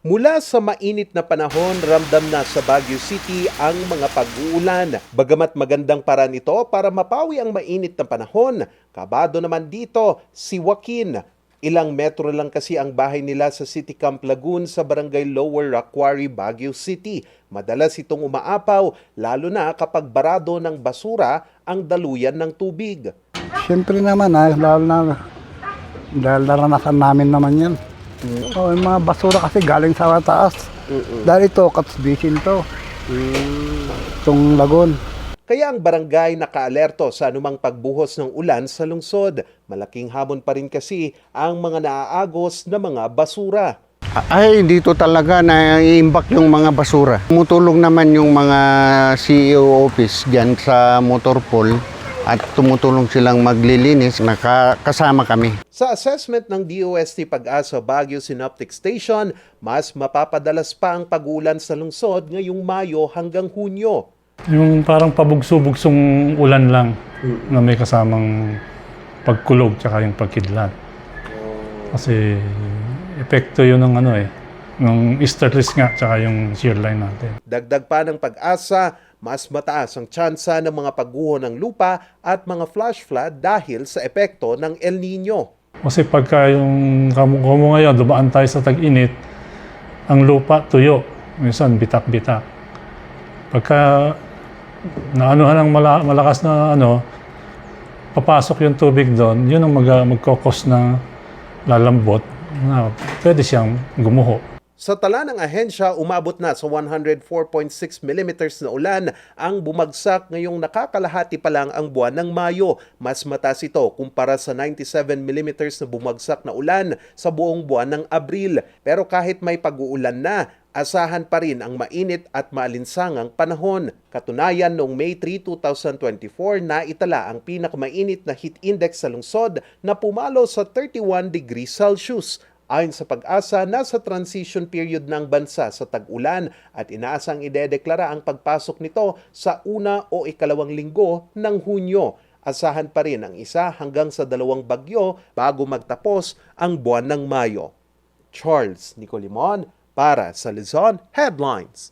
Mula sa mainit na panahon, ramdam na sa Baguio City ang mga pag-uulan. Bagamat magandang paraan ito para mapawi ang mainit na panahon, kabado naman dito si Joaquin. Ilang metro lang kasi ang bahay nila sa City Camp Lagoon sa barangay Lower Aquari, Baguio City. Madalas itong umaapaw, lalo na kapag barado ng basura ang daluyan ng tubig. Siyempre naman, ah, lalo na dahil naranasan namin naman yan. Oh, yung mga basura kasi galing sa taas. Dahil ito, katsbisin to. Itong lagon. Kaya ang barangay nakaalerto sa anumang pagbuhos ng ulan sa lungsod. Malaking hamon pa rin kasi ang mga naaagos na mga basura. Ay, dito talaga na iimbak yung mga basura. Tumutulong naman yung mga CEO office dyan sa Motorpol at tumutulong silang maglilinis. Nakakasama kami. Sa assessment ng DOST Pag-asa Baguio Synoptic Station, mas mapapadalas pa ang pag-ulan sa lungsod ngayong Mayo hanggang Hunyo. Yung parang pabugso-bugsong ulan lang na may kasamang pagkulog tsaka yung pagkidlat. Kasi epekto yun ng ano eh, ng easterlies nga tsaka yung shear line natin. Dagdag pa ng pag-asa, mas mataas ang tsansa ng mga pagguho ng lupa at mga flash flood dahil sa epekto ng El Nino. Kasi pagka yung kamo ngayon, dumaan tayo sa tag-init, ang lupa tuyo, minsan bitak-bitak. Pagka naanuhan ng mala, malakas na ano, papasok yung tubig doon, yun ang mag, magkokos na lalambot na pwede siyang gumuho. Sa tala ng ahensya, umabot na sa 104.6 mm na ulan ang bumagsak ngayong nakakalahati pa lang ang buwan ng Mayo. Mas mataas ito kumpara sa 97 mm na bumagsak na ulan sa buong buwan ng Abril. Pero kahit may pag-uulan na, asahan pa rin ang mainit at maalinsangang panahon. Katunayan noong May 3, 2024 na itala ang pinakamainit na heat index sa lungsod na pumalo sa 31 degrees Celsius. Ayon sa pag-asa, nasa transition period ng bansa sa tag-ulan at inaasang idedeklara ang pagpasok nito sa una o ikalawang linggo ng Hunyo. Asahan pa rin ang isa hanggang sa dalawang bagyo bago magtapos ang buwan ng Mayo. Charles Nicolimon para sa Luzon Headlines.